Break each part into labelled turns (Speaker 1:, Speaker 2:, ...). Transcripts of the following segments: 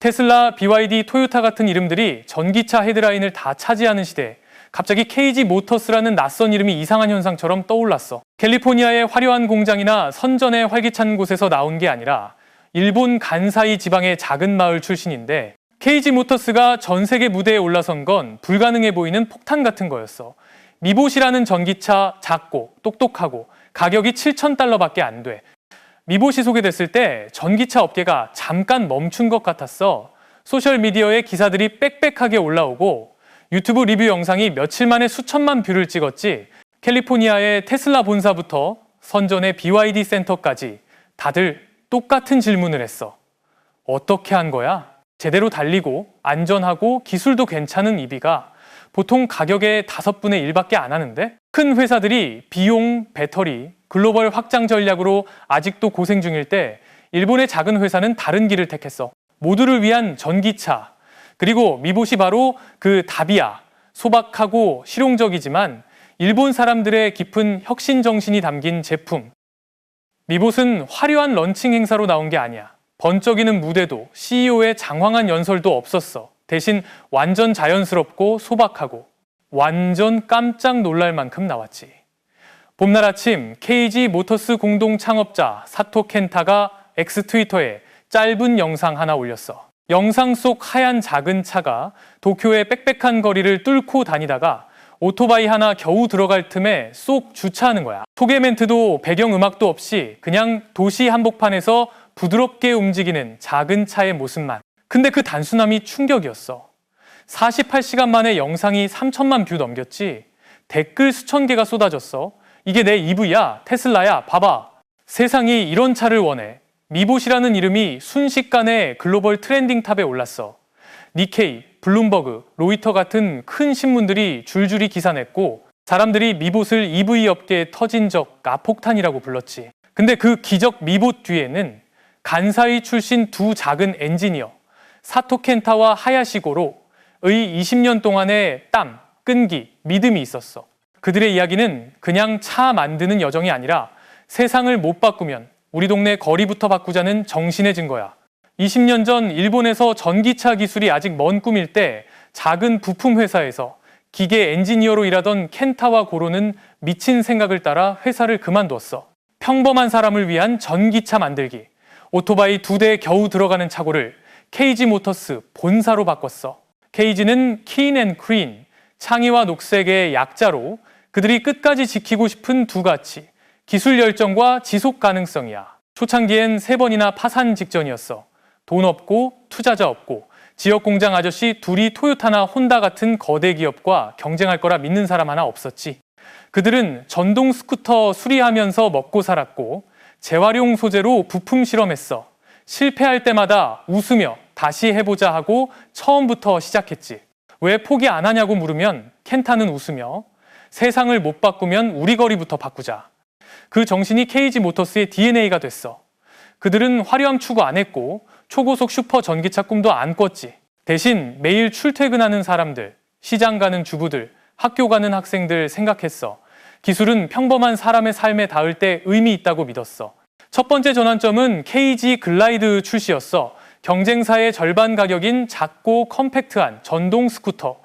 Speaker 1: 테슬라, BYD, 토요타 같은 이름들이 전기차 헤드라인을 다 차지하는 시대에 갑자기 KG 모터스라는 낯선 이름이 이상한 현상처럼 떠올랐어. 캘리포니아의 화려한 공장이나 선전의 활기찬 곳에서 나온 게 아니라 일본 간사이 지방의 작은 마을 출신인데 KG 모터스가 전 세계 무대에 올라선 건 불가능해 보이는 폭탄 같은 거였어. 미봇이라는 전기차 작고 똑똑하고 가격이 7,000달러밖에 안 돼. 미봇이 소개됐을 때 전기차 업계가 잠깐 멈춘 것 같았어. 소셜미디어에 기사들이 빽빽하게 올라오고 유튜브 리뷰 영상이 며칠 만에 수천만 뷰를 찍었지. 캘리포니아의 테슬라 본사부터 선전의 BYD 센터까지 다들 똑같은 질문을 했어. 어떻게 한 거야? 제대로 달리고 안전하고 기술도 괜찮은 EV가 보통 가격의 5분의 1밖에 안 하는데 큰 회사들이 비용, 배터리, 글로벌 확장 전략으로 아직도 고생 중일 때 일본의 작은 회사는 다른 길을 택했어. 모두를 위한 전기차. 그리고 미봇이 바로 그 답이야. 소박하고 실용적이지만 일본 사람들의 깊은 혁신 정신이 담긴 제품. 미봇은 화려한 런칭 행사로 나온 게 아니야. 번쩍이는 무대도 CEO의 장황한 연설도 없었어. 대신 완전 자연스럽고 소박하고 완전 깜짝 놀랄 만큼 나왔지. 봄날 아침 KG 모터스 공동 창업자 사토 켄타가 X 트위터에 짧은 영상 하나 올렸어. 영상 속 하얀 작은 차가 도쿄의 빽빽한 거리를 뚫고 다니다가 오토바이 하나 겨우 들어갈 틈에 쏙 주차하는 거야. 소개 멘트도 배경 음악도 없이 그냥 도시 한복판에서 부드럽게 움직이는 작은 차의 모습만. 근데 그 단순함이 충격이었어. 48시간 만에 영상이 3천만 뷰 넘겼지. 댓글 수천 개가 쏟아졌어. 이게 내 EV야, 테슬라야, 봐봐. 세상이 이런 차를 원해. 미봇이라는 이름이 순식간에 글로벌 트렌딩 탑에 올랐어. 니케이, 블룸버그, 로이터 같은 큰 신문들이 줄줄이 기사 냈고 사람들이 미봇을 EV 업계에 터진 적 가폭탄이라고 불렀지. 근데 그 기적 미봇 뒤에는 간사이 출신 두 작은 엔지니어 사토 켄타와 하야시고로의 20년 동안의 땀, 끈기, 믿음이 있었어. 그들의 이야기는 그냥 차 만드는 여정이 아니라 세상을 못 바꾸면 우리 동네 거리부터 바꾸자는 정신의 증거야. 20년 전 일본에서 전기차 기술이 아직 먼 꿈일 때 작은 부품 회사에서 기계 엔지니어로 일하던 켄타와 고로는 미친 생각을 따라 회사를 그만뒀어. 평범한 사람을 위한 전기차 만들기. 오토바이 두 대 겨우 들어가는 차고를 KG 모터스 본사로 바꿨어. KG는 킨 앤 크린, 창의와 녹색의 약자로 그들이 끝까지 지키고 싶은 두 가치, 기술 열정과 지속 가능성이야. 초창기엔 세 번이나 파산 직전이었어. 돈 없고 투자자 없고 지역 공장 아저씨 둘이 토요타나 혼다 같은 거대 기업과 경쟁할 거라 믿는 사람 하나 없었지. 그들은 전동 스쿠터 수리하면서 먹고 살았고 재활용 소재로 부품 실험했어. 실패할 때마다 웃으며 다시 해보자 하고 처음부터 시작했지. 왜 포기 안 하냐고 물으면 켄타는 웃으며 세상을 못 바꾸면 우리 거리부터 바꾸자. 그 정신이 KG 모터스의 DNA가 됐어. 그들은 화려함 추구 안 했고 초고속 슈퍼 전기차 꿈도 안 꿨지. 대신 매일 출퇴근하는 사람들, 시장 가는 주부들, 학교 가는 학생들 생각했어. 기술은 평범한 사람의 삶에 닿을 때 의미 있다고 믿었어. 첫 번째 전환점은 KG 글라이드 출시였어. 경쟁사의 절반 가격인 작고 컴팩트한 전동 스쿠터.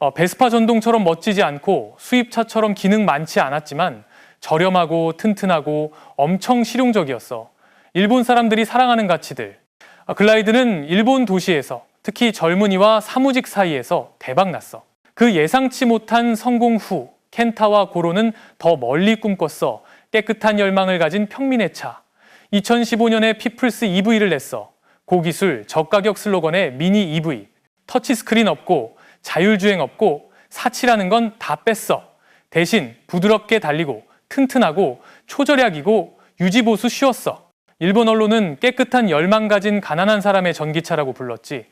Speaker 1: 어, 베스파 전동처럼 멋지지 않고 수입차처럼 기능 많지 않았지만 저렴하고 튼튼하고 엄청 실용적이었어. 일본 사람들이 사랑하는 가치들. 어, 글라이드는 일본 도시에서 특히 젊은이와 사무직 사이에서 대박 났어. 그 예상치 못한 성공 후 켄타와 고로는 더 멀리 꿈꿨어. 깨끗한 열망을 가진 평민의 차. 2015년에 피플스 EV를 냈어. 고기술, 저가격 슬로건의 미니 EV. 터치스크린 없고 자율주행 없고 사치라는 건 다 뺐어. 대신 부드럽게 달리고 튼튼하고 초절약이고 유지보수 쉬웠어. 일본 언론은 깨끗한 열망 가진 가난한 사람의 전기차라고 불렀지.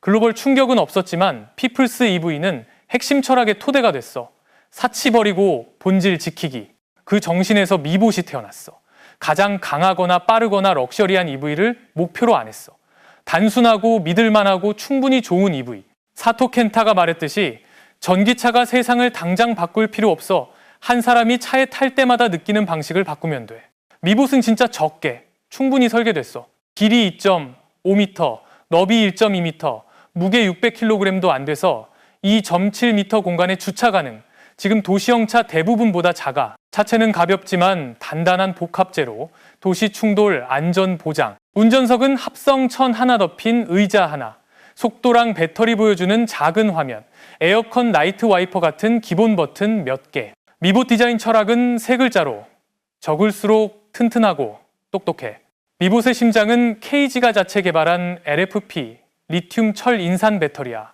Speaker 1: 글로벌 충격은 없었지만 피플스 EV는 핵심 철학의 토대가 됐어. 사치 버리고 본질 지키기. 그 정신에서 미봇이 태어났어. 가장 강하거나 빠르거나 럭셔리한 EV를 목표로 안 했어. 단순하고 믿을만하고 충분히 좋은 EV. 사토 켄타가 말했듯이 전기차가 세상을 당장 바꿀 필요 없어 한 사람이 차에 탈 때마다 느끼는 방식을 바꾸면 돼. 미봇은 진짜 적게 충분히 설계됐어. 길이 2.5m, 너비 1.2m, 무게 600kg도 안 돼서 2.7m 공간에 주차 가능. 지금 도시형 차 대부분보다 작아. 차체는 가볍지만 단단한 복합재로 도시 충돌 안전 보장. 운전석은 합성 천 하나 덮인 의자 하나. 속도랑 배터리 보여주는 작은 화면. 에어컨 나이트 와이퍼 같은 기본 버튼 몇 개. 미보 디자인 철학은 세 글자로 적을수록 튼튼하고 똑똑해. 미봇의 심장은 KG가 자체 개발한 LFP, 리튬 철 인산 배터리야.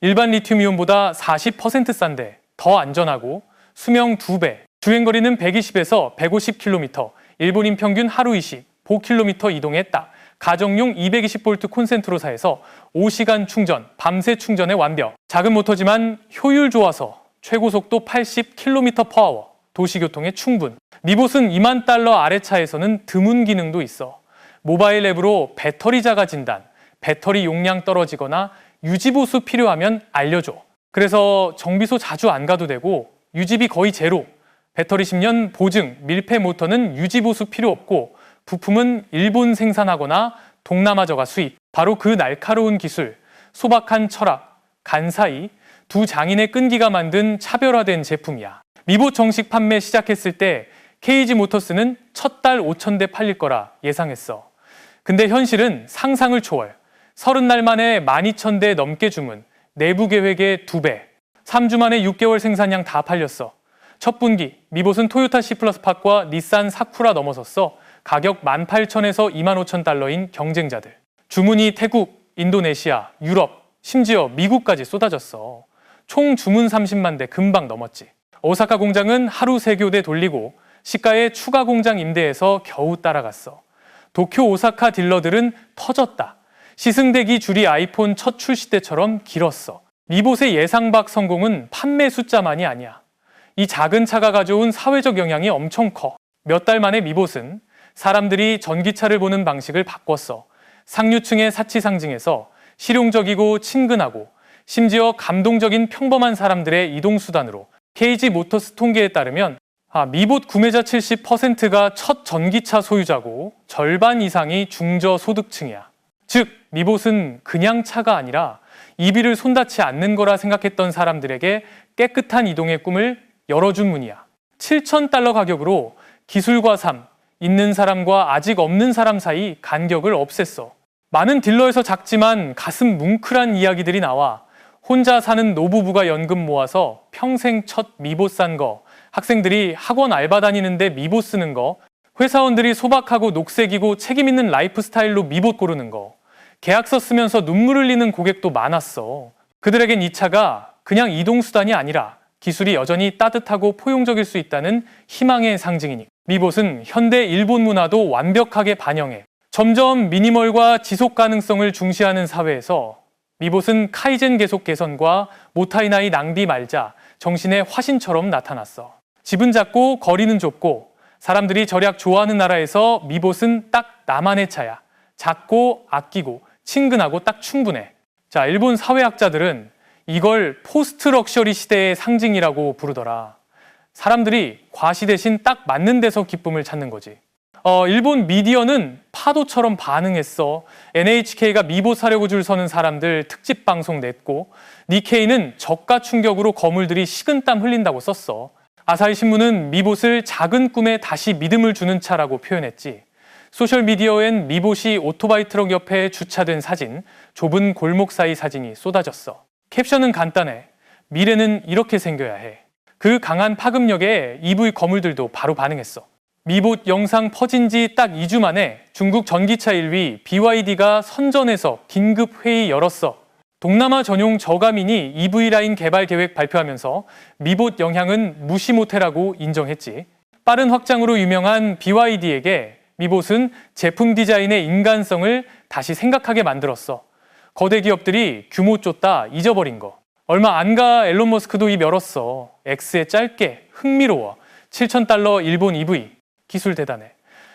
Speaker 1: 일반 리튬 이온보다 40% 싼데 더 안전하고 수명 2배, 주행거리는 120에서 150km, 일본인 평균 하루 20, 5km 이동했다. 가정용 220V 콘센트로사에서 5시간 충전, 밤새 충전의 완벽. 작은 모터지만 효율 좋아서 최고 속도 80km/h, 도시교통에 충분. 미봇은 2만 달러 아래 차에서는 드문 기능도 있어. 모바일 앱으로 배터리 자가 진단, 배터리 용량 떨어지거나 유지보수 필요하면 알려줘. 그래서 정비소 자주 안 가도 되고 유지비 거의 제로. 배터리 10년 보증, 밀폐 모터는 유지보수 필요 없고 부품은 일본 생산하거나 동남아 저가 수입. 바로 그 날카로운 기술, 소박한 철학, 간사이, 두 장인의 끈기가 만든 차별화된 제품이야. 미보 정식 판매 시작했을 때 KG 모터스는 첫 달 5천 대 팔릴 거라 예상했어. 근데 현실은 상상을 초월. 30날 만에 12,000대 넘게 주문, 내부 계획의 2배. 3주 만에 6개월 생산량 다 팔렸어. 첫 분기 미봇은 토요타 C 플러스 팟과 닛산 사쿠라 넘어섰어. 가격 18,000에서 25,000달러인 경쟁자들. 주문이 태국, 인도네시아, 유럽, 심지어 미국까지 쏟아졌어. 총 주문 30만 대 금방 넘었지. 오사카 공장은 하루 3교대 돌리고 시가의 추가 공장 임대해서 겨우 따라갔어. 도쿄 오사카 딜러들은 터졌다. 시승대기 줄이 아이폰 첫 출시 때처럼 길었어. 미봇의 예상박 성공은 판매 숫자만이 아니야. 이 작은 차가 가져온 사회적 영향이 엄청 커. 몇 달 만에 미봇은 사람들이 전기차를 보는 방식을 바꿨어. 상류층의 사치 상징에서 실용적이고 친근하고 심지어 감동적인 평범한 사람들의 이동수단으로 KG 모터스 통계에 따르면 아, 미봇 구매자 70%가 첫 전기차 소유자고 절반 이상이 중저소득층이야. 즉, 미봇은 그냥 차가 아니라 이비를 손닿지 않는 거라 생각했던 사람들에게 깨끗한 이동의 꿈을 열어준 문이야. 7,000달러 가격으로 기술과 삶, 있는 사람과 아직 없는 사람 사이 간격을 없앴어. 많은 딜러에서 작지만 가슴 뭉클한 이야기들이 나와 혼자 사는 노부부가 연금 모아서 평생 첫 미봇 산 거, 학생들이 학원 알바 다니는데 미봇 쓰는 거, 회사원들이 소박하고 녹색이고 책임있는 라이프 스타일로 미봇 고르는 거, 계약서 쓰면서 눈물 흘리는 고객도 많았어. 그들에겐 이 차가 그냥 이동수단이 아니라 기술이 여전히 따뜻하고 포용적일 수 있다는 희망의 상징이니. 미봇은 현대 일본 문화도 완벽하게 반영해 점점 미니멀과 지속 가능성을 중시하는 사회에서 미봇은 카이젠 계속 개선과 모타이나이 낭비 말자 정신의 화신처럼 나타났어. 집은 작고 거리는 좁고 사람들이 절약 좋아하는 나라에서 미봇은 딱 나만의 차야. 작고 아끼고 친근하고 딱 충분해. 자, 일본 사회학자들은 이걸 포스트 럭셔리 시대의 상징이라고 부르더라. 사람들이 과시 대신 딱 맞는 데서 기쁨을 찾는 거지. 어, 일본 미디어는 파도처럼 반응했어. NHK가 미보 사려고 줄 서는 사람들 특집 방송 냈고, 니케이는 저가 충격으로 거물들이 식은땀 흘린다고 썼어. 아사히 신문은 미봇을 작은 꿈에 다시 믿음을 주는 차라고 표현했지. 소셜미디어엔 미봇이 오토바이 트럭 옆에 주차된 사진, 좁은 골목 사이 사진이 쏟아졌어. 캡션은 간단해. 미래는 이렇게 생겨야 해. 그 강한 파급력에 EV 거물들도 바로 반응했어. 미봇 영상 퍼진 지 딱 2주 만에 중국 전기차 1위 BYD가 선전해서 긴급 회의 열었어. 동남아 전용 저가민이 EV 라인 개발 계획 발표하면서 미봇 영향은 무시 못해라고 인정했지. 빠른 확장으로 유명한 BYD에게 미봇은 제품 디자인의 인간성을 다시 생각하게 만들었어. 거대 기업들이 규모 쫓다 잊어버린 거. 얼마 안 가 앨런 머스크도 입 열었어. X에 짧게 흥미로워. 7,000달러 일본 EV. 기술 대단해.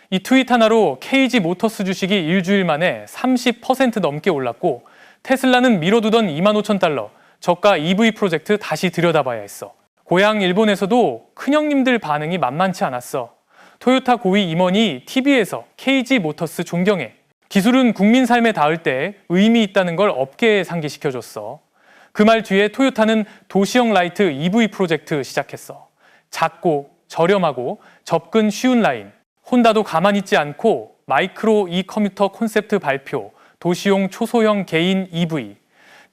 Speaker 1: 이 트윗 하나로 KG 모터스 주식이 일주일 만에 30% 넘게 올랐고 테슬라는 미뤄두던 25,000달러 저가 EV 프로젝트 다시 들여다봐야 했어. 고향 일본에서도 큰형님들 반응이 만만치 않았어. 토요타 고위 임원이 TV에서 KG 모터스 존경해. 기술은 국민 삶에 닿을 때 의미 있다는 걸 업계에 상기시켜줬어. 그 말 뒤에 토요타는 도시형 라이트 EV 프로젝트 시작했어. 작고 저렴하고 접근 쉬운 라인. 혼다도 가만히 있지 않고 마이크로 이 커뮤터 콘셉트 발표, 도시용 초소형 개인 EV.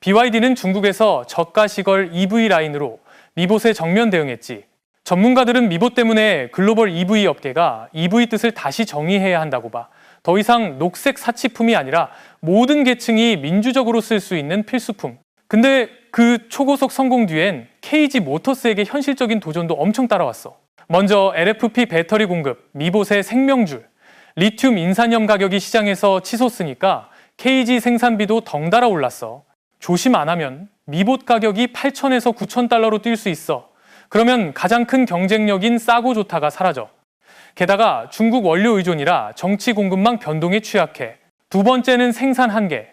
Speaker 1: BYD는 중국에서 저가 시걸 EV 라인으로 미봇에 정면 대응했지. 전문가들은 미봇 때문에 글로벌 EV 업계가 EV 뜻을 다시 정의해야 한다고 봐. 더 이상 녹색 사치품이 아니라 모든 계층이 민주적으로 쓸 수 있는 필수품. 근데 그 초고속 성공 뒤엔 KG 모터스에게 현실적인 도전도 엄청 따라왔어. 먼저 LFP 배터리 공급, 미봇의 생명줄, 리튬 인산염 가격이 시장에서 치솟으니까 KG 생산비도 덩달아 올랐어. 조심 안 하면 미봇 가격이 8천에서 9천 달러로 뛸 수 있어. 그러면 가장 큰 경쟁력인 싸고 좋다가 사라져. 게다가 중국 원료 의존이라 정치 공급망 변동에 취약해. 두 번째는 생산 한계.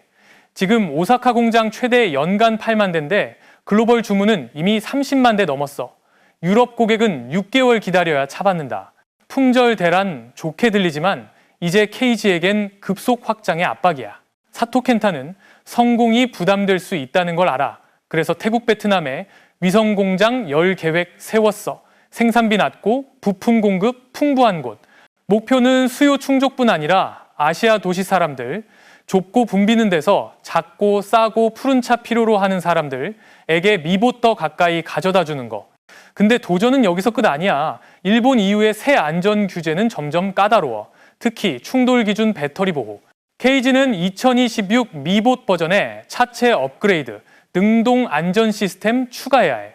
Speaker 1: 지금 오사카 공장 최대 연간 8만 대인데 글로벌 주문은 이미 30만 대 넘었어. 유럽 고객은 6개월 기다려야 차받는다. 풍절 대란 좋게 들리지만 이제 KG에겐 급속 확장의 압박이야. 사토켄타는 성공이 부담될 수 있다는 걸 알아. 그래서 태국 베트남에 위성 공장 열 계획 세웠어. 생산비 낮고 부품 공급 풍부한 곳. 목표는 수요 충족뿐 아니라 아시아 도시 사람들, 좁고 붐비는 데서 작고 싸고 푸른 차 필요로 하는 사람들에게 미봇 더 가까이 가져다 주는 거. 근데 도전은 여기서 끝 아니야. 일본 이후의 새 안전 규제는 점점 까다로워. 특히 충돌 기준 배터리 보호. KG는 2026 미봇 버전에 차체 업그레이드, 능동 안전 시스템 추가해야 해.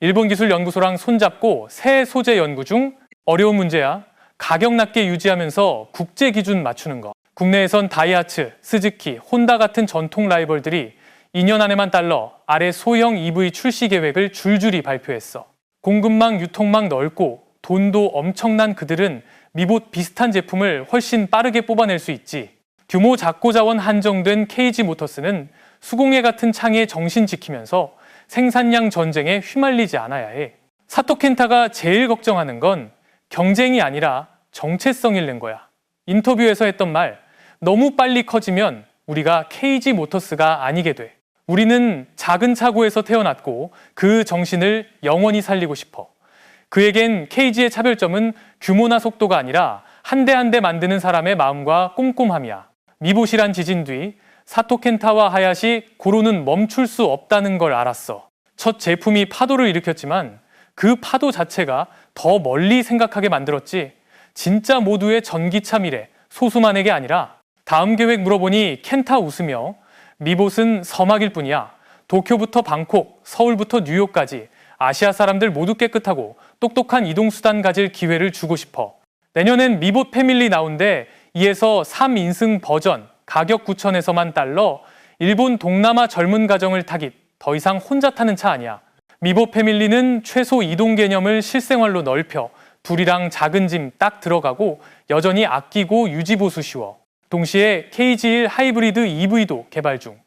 Speaker 1: 일본 기술 연구소랑 손잡고 새 소재 연구 중 어려운 문제야. 가격 낮게 유지하면서 국제 기준 맞추는 거. 국내에선 다이하츠, 스즈키, 혼다 같은 전통 라이벌들이 2년 안에만 달러 아래 소형 EV 출시 계획을 줄줄이 발표했어. 공급망, 유통망 넓고 돈도 엄청난 그들은 미봇 비슷한 제품을 훨씬 빠르게 뽑아낼 수 있지. 규모 작고 자원 한정된 KG 모터스는 수공예 같은 창에 정신 지키면서 생산량 전쟁에 휘말리지 않아야 해. 사토켄타가 제일 걱정하는 건 경쟁이 아니라 정체성 잃는 거야. 인터뷰에서 했던 말, 너무 빨리 커지면 우리가 KG 모터스가 아니게 돼. 우리는 작은 차고에서 태어났고 그 정신을 영원히 살리고 싶어. 그에겐 KG의 차별점은 규모나 속도가 아니라 한 대 한 대 만드는 사람의 마음과 꼼꼼함이야. 미보시란 지진 뒤 사토켄타와 하야시 고로는 멈출 수 없다는 걸 알았어. 첫 제품이 파도를 일으켰지만 그 파도 자체가 더 멀리 생각하게 만들었지. 진짜 모두의 전기차 미래, 소수만에게 아니라 다음 계획 물어보니 켄타 웃으며 미봇은 서막일 뿐이야. 도쿄부터 방콕, 서울부터 뉴욕까지 아시아 사람들 모두 깨끗하고 똑똑한 이동수단 가질 기회를 주고 싶어. 내년엔 미봇 패밀리 나온데 2에서 3인승 버전, 가격 9천에서만 달러, 일본 동남아 젊은 가정을 타깃, 더 이상 혼자 타는 차 아니야. 미봇 패밀리는 최소 이동 개념을 실생활로 넓혀 둘이랑 작은 짐 딱 들어가고 여전히 아끼고 유지보수 쉬워. 동시에 KG1 하이브리드 EV도 개발 중.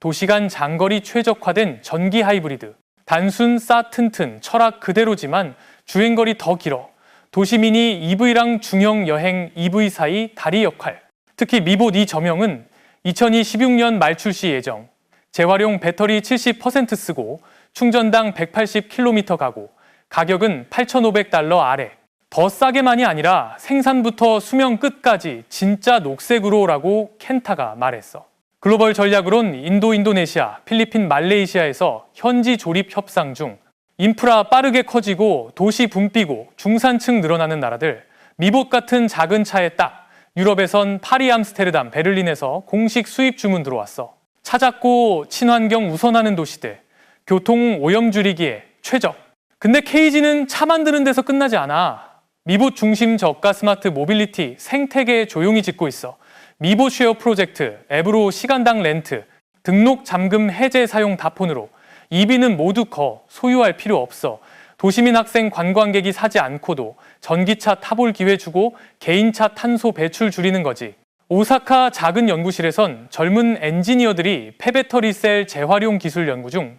Speaker 1: 도시간 장거리 최적화된 전기 하이브리드. 단순 싸 튼튼 철학 그대로지만 주행거리 더 길어. 도시민이 EV랑 중형 여행 EV 사이 다리 역할. 특히 미봇 이 저명은 2016년 말 출시 예정. 재활용 배터리 70% 쓰고 충전당 180km 가고 가격은 8,500달러 아래. 더 싸게만이 아니라 생산부터 수명 끝까지 진짜 녹색으로라고 켄타가 말했어. 글로벌 전략으론 인도, 인도네시아, 필리핀, 말레이시아에서 현지 조립 협상 중 인프라 빠르게 커지고 도시 붐비고 중산층 늘어나는 나라들 미봇 같은 작은 차에 딱 유럽에선 파리, 암스테르담, 베를린에서 공식 수입 주문 들어왔어. 차잡고 친환경 우선하는 도시들 교통 오염 줄이기에 최적. 근데 KG는 차 만드는 데서 끝나지 않아. 미봇 중심 저가 스마트 모빌리티 생태계 조용히 짓고 있어. 미봇 쉐어 프로젝트, 앱으로 시간당 렌트, 등록 잠금 해제 사용 다폰으로 EV는 모두 거, 소유할 필요 없어. 도시민 학생 관광객이 사지 않고도 전기차 타볼 기회 주고 개인차 탄소 배출 줄이는 거지. 오사카 작은 연구실에선 젊은 엔지니어들이 폐배터리 셀 재활용 기술 연구 중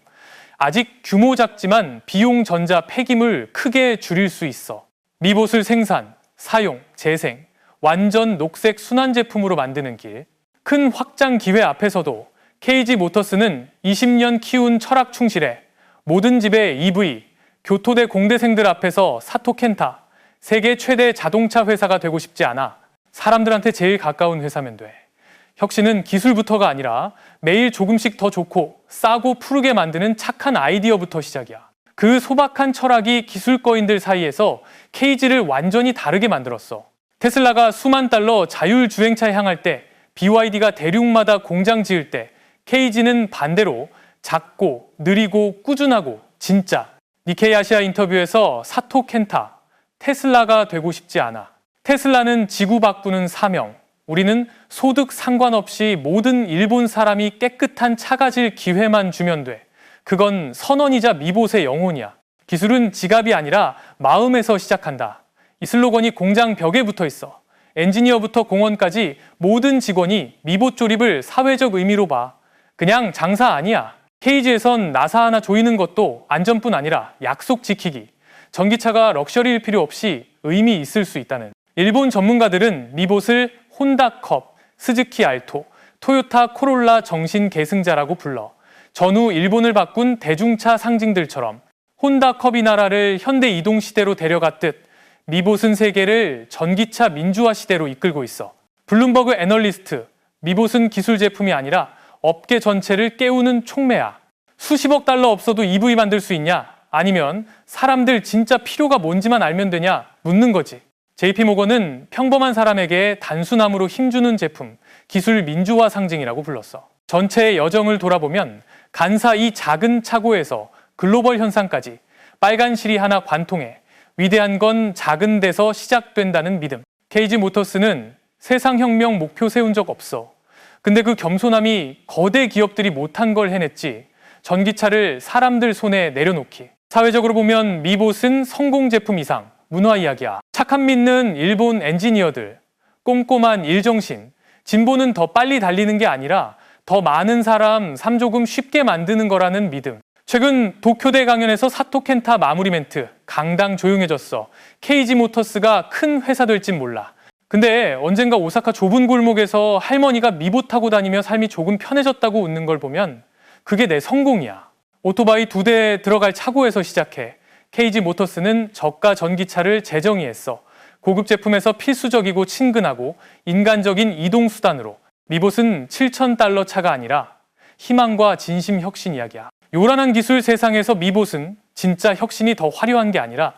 Speaker 1: 아직 규모 작지만 비용 전자 폐기물 크게 줄일 수 있어. 미봇을 생산, 사용, 재생, 완전 녹색 순환 제품으로 만드는 길. 큰 확장 기회 앞에서도 KG 모터스는 20년 키운 철학 충실에 모든 집에 EV, 교토대 공대생들 앞에서 사토 켄타, 세계 최대 자동차 회사가 되고 싶지 않아 사람들한테 제일 가까운 회사면 돼. 혁신은 기술부터가 아니라 매일 조금씩 더 좋고 싸고 푸르게 만드는 착한 아이디어부터 시작이야. 그 소박한 철학이 기술거인들 사이에서 케이지를 완전히 다르게 만들었어. 테슬라가 수만 달러 자율주행차에 향할 때, BYD가 대륙마다 공장 지을 때, 케이지는 반대로 작고 느리고 꾸준하고 진짜. 니케이 아시아 인터뷰에서 사토 켄타, 테슬라가 되고 싶지 않아. 테슬라는 지구 바꾸는 사명. 우리는 소득 상관없이 모든 일본 사람이 깨끗한 차가 질 기회만 주면 돼. 그건 선언이자 미봇의 영혼이야. 기술은 지갑이 아니라 마음에서 시작한다. 이 슬로건이 공장 벽에 붙어 있어. 엔지니어부터 공원까지 모든 직원이 미봇 조립을 사회적 의미로 봐. 그냥 장사 아니야. 케이지에선 나사 하나 조이는 것도 안전뿐 아니라 약속 지키기. 전기차가 럭셔리일 필요 없이 의미 있을 수 있다는. 일본 전문가들은 미봇을 혼다컵, 스즈키 알토, 토요타 코롤라 정신 계승자라고 불러. 전후 일본을 바꾼 대중차 상징들처럼 혼다 컵이 나라를 현대 이동 시대로 데려갔듯 미봇은 세계를 전기차 민주화 시대로 이끌고 있어. 블룸버그 애널리스트, 미봇은 기술 제품이 아니라 업계 전체를 깨우는 촉매야. 수십억 달러 없어도 EV 만들 수 있냐? 아니면 사람들 진짜 필요가 뭔지만 알면 되냐? 묻는 거지. JP모건은 평범한 사람에게 단순함으로 힘주는 제품, 기술 민주화 상징이라고 불렀어. 전체의 여정을 돌아보면 간사 이 작은 차고에서 글로벌 현상까지 빨간 실이 하나 관통해 위대한 건 작은 데서 시작된다는 믿음. 케이지 모터스는 세상 혁명 목표 세운 적 없어. 근데 그 겸손함이 거대 기업들이 못한 걸 해냈지. 전기차를 사람들 손에 내려놓기. 사회적으로 보면 미봇은 성공 제품 이상, 문화 이야기야. 착한 믿는 일본 엔지니어들, 꼼꼼한 일정신, 진보는 더 빨리 달리는 게 아니라 더 많은 사람 삶 조금 쉽게 만드는 거라는 믿음. 최근 도쿄대 강연에서 사토 켄타 마무리 멘트, 강당 조용해졌어. 케이지 모터스가 큰 회사 될진 몰라. 근데 언젠가 오사카 좁은 골목에서 할머니가 미보 타고 다니며 삶이 조금 편해졌다고 웃는 걸 보면 그게 내 성공이야. 오토바이 두 대 들어갈 차고에서 시작해 케이지 모터스는 저가 전기차를 재정의했어. 고급 제품에서 필수적이고 친근하고 인간적인 이동 수단으로 미봇은 7,000달러 차가 아니라 희망과 진심 혁신 이야기야. 요란한 기술 세상에서 미봇은 진짜 혁신이 더 화려한 게 아니라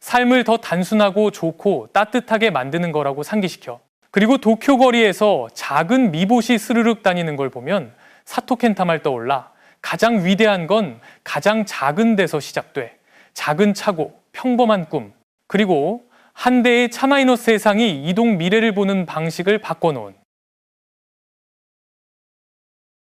Speaker 1: 삶을 더 단순하고 좋고 따뜻하게 만드는 거라고 상기시켜. 그리고 도쿄 거리에서 작은 미봇이 스르륵 다니는 걸 보면 사토 켄타말 떠올라. 가장 위대한 건 가장 작은 데서 시작돼. 작은 차고, 평범한 꿈, 그리고 한 대의 차마이너스 세상이 이동 미래를 보는 방식을 바꿔놓은